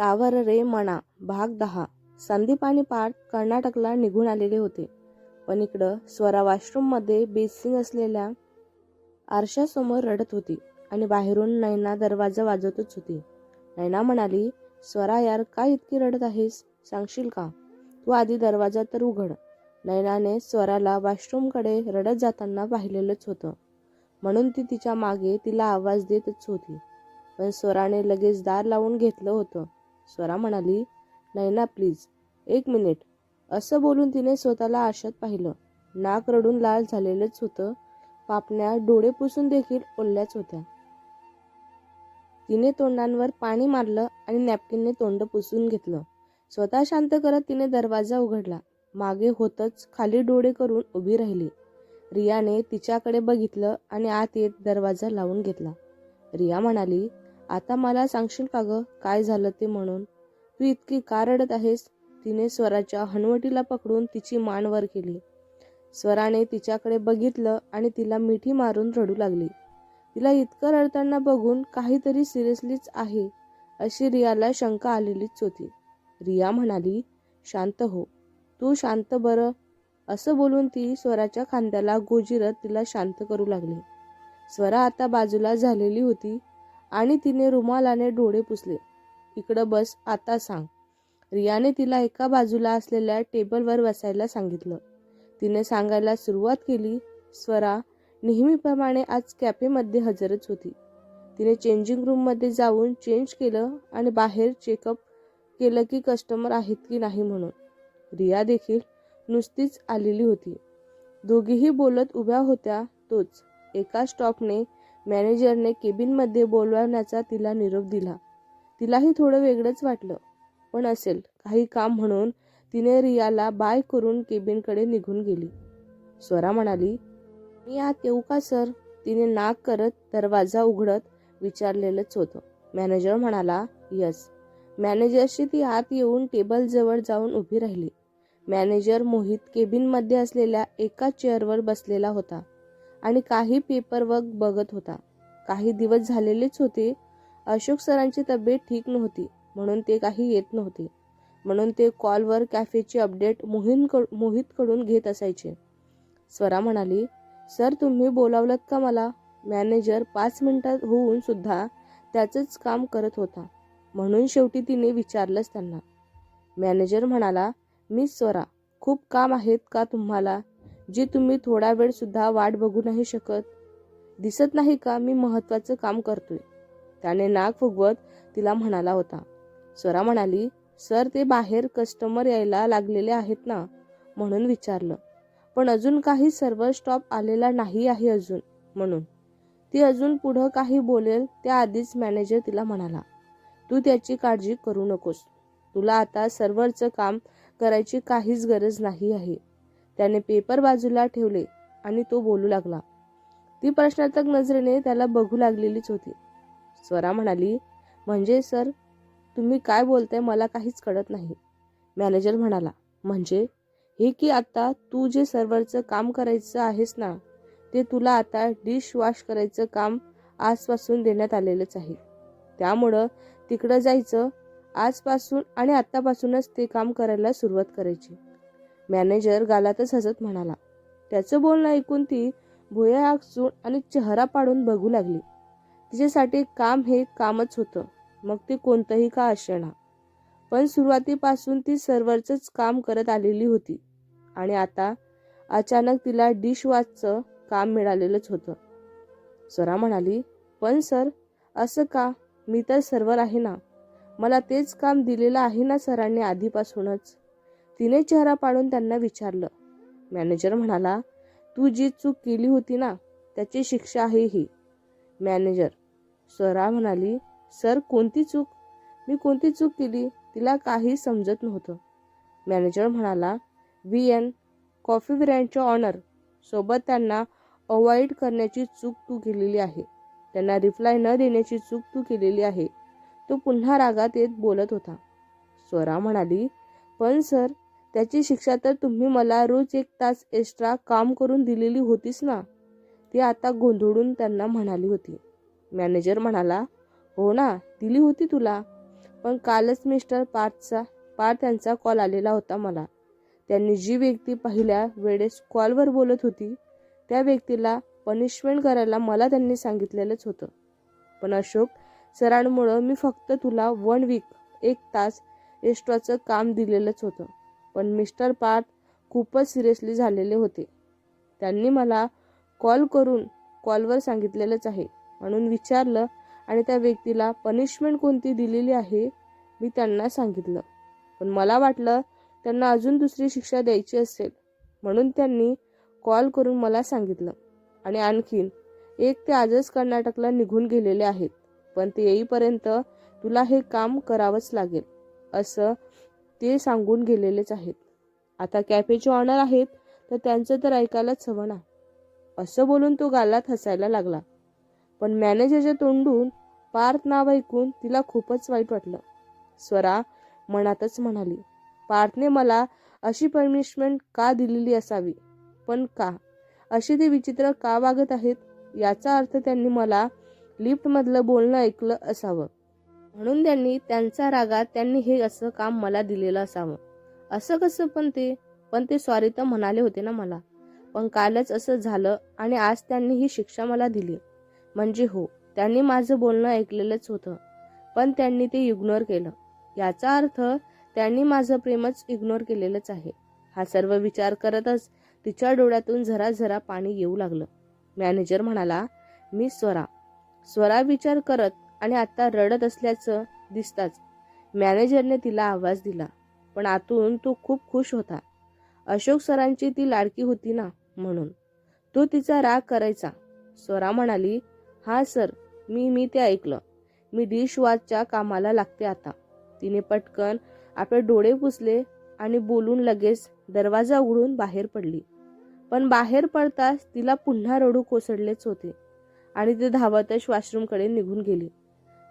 सावर रे मना भाग दहा. संदीप आणि पार्थ कर्नाटकला निघून आलेले होते. पण इकडं स्वरा वॉशरूममध्ये बेसिंग असलेल्या आरशासमोर रडत होती आणि बाहेरून नैना दरवाजा वाजवतच होती. नैना म्हणाली स्वरा यार का इतकी रडत आहेस? सांगशील का? तू आधी दरवाजा तर उघड. नैनाने स्वराला वॉशरूमकडे रडत जाताना पाहिलेलंच होतं. म्हणून ती तिच्यामागे तिला आवाज देतच होती. पण स्वराने लगेच दार लावून घेतलं होतं. स्वरा म्हणाली नैना प्लीज एक मिनिट असं बोलून तिने स्वतःला आरशात पाहिलं. नाक रडून लाल झालेलंच होतं. पापण्या डोळे पुसून देखील ओल्याच होत्या. तिने तोंडांवर पाणी मारलं आणि नॅपकिनने तोंड पुसून घेतलं. स्वतः शांत करत तिने दरवाजा उघडला. मागे होतच खाली डोळे करून उभी राहिली. रियाने तिच्याकडे बघितलं आणि आत येत दरवाजा लावून घेतला. रिया म्हणाली आता मला सांगशील का ग? काय झालं ते म्हणून? तू इतकी का रडत आहेस? तिने स्वराच्या हनवटीला पकडून तिची मान वर केली. स्वराने तिच्याकडे बघितलं आणि तिला मिठी मारून रडू लागली. तिला इतकं रडताना बघून काहीतरी सिरियसलीच आहे अशी रियाला शंका आलेलीच होती. रिया म्हणाली शांत हो. तू शांत बरं. असं बोलून ती स्वराच्या खांद्याला गोजिरत तिला शांत करू लागली. स्वरा आता बाजूला झालेली होती आणि तिने रुमालाने डोळे पुसले. इकडं बस आता सांग. रियाने तिला एका बाजूला असलेल्या टेबलवर बसायला सांगितलं. तिने सांगायला सुरुवात केली स्वरा नेहमीप्रमाणे आज कॅफेमध्ये हजरच होती. तिने चेंजिंग रूममध्ये जाऊन चेंज केलं आणि बाहेर चेकअप केलं की कस्टमर आहेत की नाही म्हणून. रिया देखील नुसतीच आलेली होती. दोघीही बोलत उभ्या होत्या तोच. एका स्टॉपने मॅनेजरने केबिनमध्ये बोलवण्याचा तिला निरोप दिला. तिलाही थोडं वेगळंच वाटलं. पण असेल काही काम म्हणून तिने रियाला बाय करून केबिनकडे निघून गेली. स्वरा म्हणाली मी आत येऊ का सर? तिने नाक करत दरवाजा उघडत विचारलेलंच होतं. मॅनेजर म्हणाला यस. मॅनेजरशी ती आत येऊन टेबलजवळ जाऊन उभी राहिली. मॅनेजर मोहित केबिनमध्ये असलेल्या एका चेअरवर बसलेला होता. आणि काही पेपरवर्क बघत होता. काही दिवस झालेलेच होते. अशोक सरांची तब्येत ठीक नव्हती म्हणून ते काही येत नव्हते. म्हणून ते कॉलवर कॅफेची अपडेट मोहित मोहितकडून घेत असायचे. स्वरा म्हणाली सर तुम्ही बोलावलं का मला? मॅनेजर पाच मिनिटात होऊन सुद्धा त्याचंच काम करत होता. म्हणून शेवटी तिने विचारलंच त्यांना. मॅनेजर म्हणाला मी स्वरा खूप काम आहेत का तुम्हाला? जे तुम्ही थोडा वेळ सुद्धा वाट बघू नाही शकत. दिसत नाही का मी महत्वाचं काम करतोय? त्याने नाक फुगवत तिला म्हणाला होता. स्वरा म्हणाली सर ते बाहेर कस्टमर यायला लागलेले आहेत ना? म्हणून विचारलं. पण अजून काही सर्व्हर स्टॉप आलेला नाही आहे अजून म्हणून. ती अजून पुढं काही बोलेल त्याआधीच मॅनेजर तिला म्हणाला तू त्याची काळजी करू नकोस. तुला आता सर्व्हरचं काम करायची काहीच गरज नाही आहे. त्याने पेपर बाजूला ठेवले आणि तो बोलू लागला. ती प्रश्नार्थक नजरेने त्याला बघू लागलेलीच होती. स्वरा म्हणाली म्हणजे सर तुम्ही काय बोलताय मला काहीच कळत नाही. मॅनेजर म्हणाला म्हणजे? हे की आता तू जे सर्व्हरचं काम करायचं आहेस ना ते तुला आता डिश वॉश करायचं काम आजपासून देण्यात आलेलंच आहे. त्यामुळं तिकडं जायचं आजपासून आणि आत्तापासूनच ते काम करायला सुरुवात करायची. मॅनेजर गालातच हसत म्हणाला. त्याचं बोलणं ऐकून ती भुया आगचून आणि चेहरा पाडून बघू लागली. तिच्यासाठी काम हे कामच होतं. मग ते कोणतंही का असेना. पण सुरुवातीपासून ती सर्वरचंच काम करत आलेली होती. आणि आता अचानक तिला डिशवॉशचं काम मिळालेलंच होतं. सरा म्हणाली पण सर असं का? मी तर सर्वर आहे ना. मला तेच काम दिलेलं आहे ना सरांनी आधीपासूनच. तिने चेहरा पाडून त्यांना विचारलं. मॅनेजर म्हणाला तू जी चूक केली होती ना त्याची शिक्षा आहे ही. मॅनेजर स्वरा म्हणाली सर कोणती चूक? मी कोणती चूक केली तिला काही समजत नव्हतं. मॅनेजर म्हणाला व्ही एन कॉफी ब्रँडच्या ऑनर सोबत त्यांना अवॉइड करण्याची चूक तू केलेली आहे. त्यांना रिप्लाय न देण्याची चूक तू केलेली आहे. तो पुन्हा रागात येत बोलत होता. स्वरा म्हणाली पण सर त्याची शिक्षा तर तुम्ही मला रोज एक तास एक्स्ट्रा काम करून दिलेली होतीस ना? ती आता गोंधळून त्यांना म्हणाली होती. मॅनेजर म्हणाला हो ना दिली होती तुला. पण कालच मिस्टर पार्थचा पार्थ यांचा कॉल आलेला होता मला. त्यांनी जी व्यक्ती पहिल्या वेळेस कॉलवर बोलत होती त्या व्यक्तीला पनिशमेंट करायला मला त्यांनी सांगितलेलंच होतं. पण अशोक सरांमुळं मी फक्त तुला वन वीक एक तास एक्स्ट्राचं काम दिलेलंच होतं. पण मिस्टर पार्थ खूपच सिरियसली झालेले होते. त्यांनी मला कॉल करून कॉलवर सांगितलेलंच आहे. म्हणून विचारलं आणि त्या व्यक्तीला पनिशमेंट कोणती दिलेली आहे मी त्यांना सांगितलं. पण मला वाटलं त्यांना अजून दुसरी शिक्षा द्यायची असेल. म्हणून त्यांनी कॉल करून मला सांगितलं. आणि आणखीन एक ते आजच कर्नाटकला निघून गेलेले आहेत. पण ते येईपर्यंत तुला हे काम करावंच लागेल. असं ते सांगून गेलेलेच आहेत. आता कॅफेचे ऑनर आहेत तर त्यांचं तर ऐकायलाच हवं ना. असं बोलून तो गालात हसायला लागला. पण मॅनेजरच्या तोंडून पार्थ नाव ऐकून तिला खूपच वाईट वाटलं. स्वरा मनातच म्हणाली पार्थने मला अशी पनिशमेंट का दिलेली असावी? पण का? अशी ते विचित्र का वागत आहेत? याचा अर्थ त्यांनी मला लिफ्टमधलं बोलणं ऐकलं असावं. म्हणून त्यांनी त्यांचा रागात त्यांनी हे असं काम मला दिलेलं असावं. असं कसं पण ते पण ते सॉरी तर म्हणाले होते ना मला. पण कालच असं झालं आणि आज त्यांनी ही शिक्षा मला दिली. म्हणजे हो त्यांनी माझं बोलणं ऐकलेलंच होतं. पण त्यांनी ते इग्नोर केलं. याचा अर्थ त्यांनी माझं प्रेमच इग्नोर केलेलंच आहे. हा सर्व विचार करतच तिच्या डोळ्यातून झरा झरा पाणी येऊ लागलं. मॅनेजर म्हणाला मी स्वरा. स्वरा विचार करत आणि आता रडत असल्याचं दिसताच मॅनेजरने तिला आवाज दिला. पण आतून तो खूप खुश होता. अशोक सरांची ती लाडकी होती ना म्हणून. तो तिचा राग करायचा. स्वरा म्हणाली हा सर मी मी ते ऐकलं. मी डिश वॉचच्या कामाला लागते आता. तिने पटकन आपले डोळे पुसले आणि बोलून लगेच दरवाजा उघडून बाहेर पडली. पण बाहेर पडताच तिला पुन्हा रडू कोसळलेच होते आणि ती धावतच वॉशरूमकडे निघून गेली.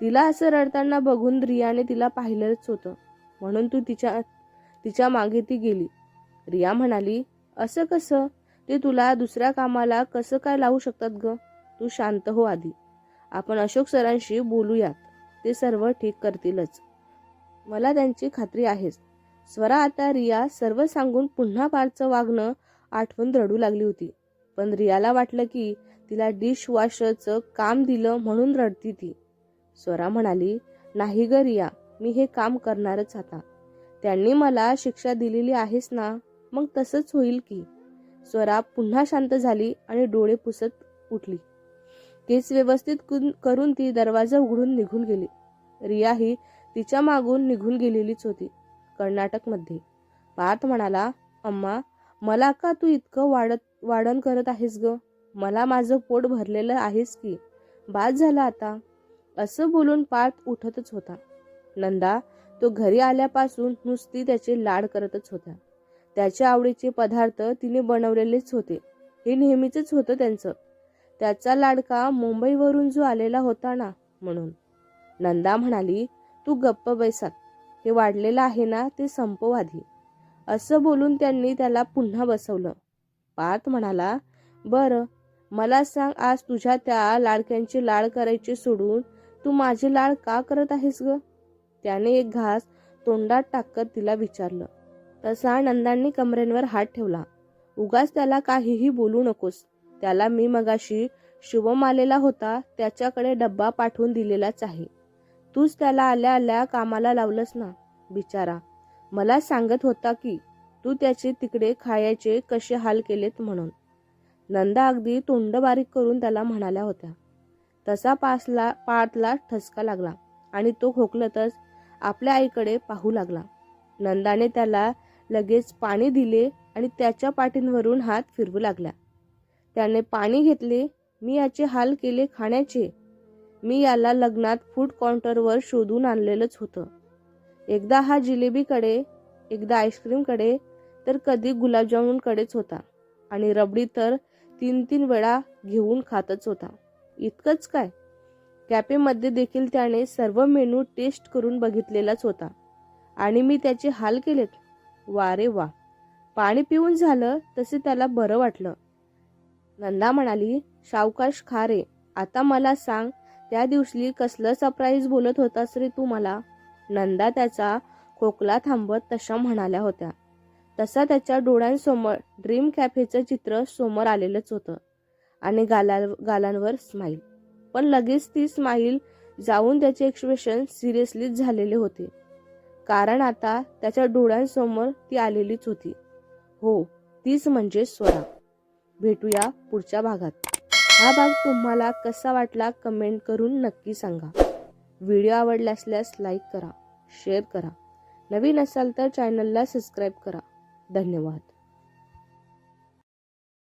तिला असं रडताना बघून रियाने तिला पाहिलंच होतं. म्हणून तू तिच्या तिच्यामागे ती गेली. रिया म्हणाली असं कसं? ते तुला दुसऱ्या कामाला कसं काय लावू शकतात ग? तू शांत हो आधी. आपण अशोक सरांशी बोलूयात. ते सर्व ठीक करतीलच. मला त्यांची खात्री आहेच. स्वरा आता रिया सर्व सांगून पुन्हा पारचं वागणं आठवून रडू लागली होती. पण रियाला वाटलं की तिला डिश वॉशरचं काम दिलं म्हणून रडती ती. स्वरा म्हणाली नाही ग रिया मी हे काम करणारच आता. त्यांनी मला शिक्षा दिलेली आहेस ना मग तसंच होईल की. स्वरा पुन्हा शांत झाली आणि डोळे पुसत उठली. केस व्यवस्थित कुन- करून ती दरवाजा उघडून निघून गेली. रिया ही तिच्या मागून निघून गेलेलीच होती कर्नाटकमध्ये. पार्थ म्हणाला अम्मा मला का तू इतकं वाढत वाढण करत आहेस ग? मला माझं पोट भरलेलं आहेस की? बाद झालं आता. असं बोलून पार्थ उठतच होता. नंदा तो घरी आल्यापासून नुसती त्याचे लाड करतच होता त्याच्या आवडीचे पदार्थ तिने बनवलेलेच होते. हे नेहमीच होतं त्यांचं. त्याचा लाडका मुंबईवरून जो आलेला होता ना म्हणून. नंदा म्हणाली तू गप्प बैसात हे वाढलेलं आहे ना ते संपव आधी. असं बोलून त्यांनी त्याला पुन्हा बसवलं. पार्थ म्हणाला बरं मला सांग आज तुझ्या त्या लाडक्यांची लाड करायची सोडून तू माझे लाळ का करत आहेस ग? त्याने एक घास तोंडात टाकत तिला विचारलं. तसा नंदांनी कमरेंवर हात ठेवला. उगाच त्याला काहीही बोलू नकोस. त्याला मी मगाशी शुभम आलेला होता त्याच्याकडे डब्बा पाठवून दिलेलाच आहे. तूच त्याला आल्या आल्या कामाला लावलंस ना बिचारा. मला सांगत होता की तू त्याचे तिकडे खायचे कसे हाल केलेत म्हणून. नंदा अगदी तोंड बारीक करून त्याला म्हणाल्या होत्या. तसा पासला पार्थला ठसका लागला आणि तो खोकलतच आपल्या आईकडे पाहू लागला. नंदाने त्याला लगेच पाणी दिले आणि त्याच्या पाठींवरून हात फिरवू लागला त्याने पाणी घेतले मी याचे हाल केले खाण्याचे. मी याला लग्नात फूड काउंटरवर शोधून आणलेलंच होतं. एकदा हा जिलेबीकडे एकदा आईस्क्रीमकडे तर कधी गुलाबजामुनकडेच होता आणि रबडी तर तीन तीन वेळा घेऊन खातच होता. इतकंच काय? कॅफेमध्ये देखील त्याने सर्व मेनू टेस्ट करून बघितलेलाच होता. आणि मी त्याचे हाल केलेत. वा रे वा. पाणी पिऊन झालं तसे त्याला बरं वाटलं. नंदा म्हणाली सावकाश खा रे. आता मला सांग त्या दिवशी कसलं सरप्राईज बोलत होतास रे तू मला? नंदा त्याचा खोकला थांबत तशा म्हणाल्या होत्या. तसा त्याच्या डोळ्यांसमोर ड्रीम कॅफेचं चित्र समोर आलेलंच होतं. आणि गाला गालांवर स्माईल पण लगेच ती स्माईल जाऊन त्याचे एक्सप्रेशन सिरियसलीच झालेले होते. कारण आता त्याच्या डोळ्यांसमोर ती आलेलीच होती. हो तीच म्हणजे स्वरा. भेटूया पुढच्या भागात. हा भाग तुम्हाला कसा वाटला कमेंट करून नक्की सांगा. व्हिडिओ आवडला असल्यास लाईक करा शेअर करा. नवीन असाल तर चॅनलला सबस्क्राईब करा. धन्यवाद.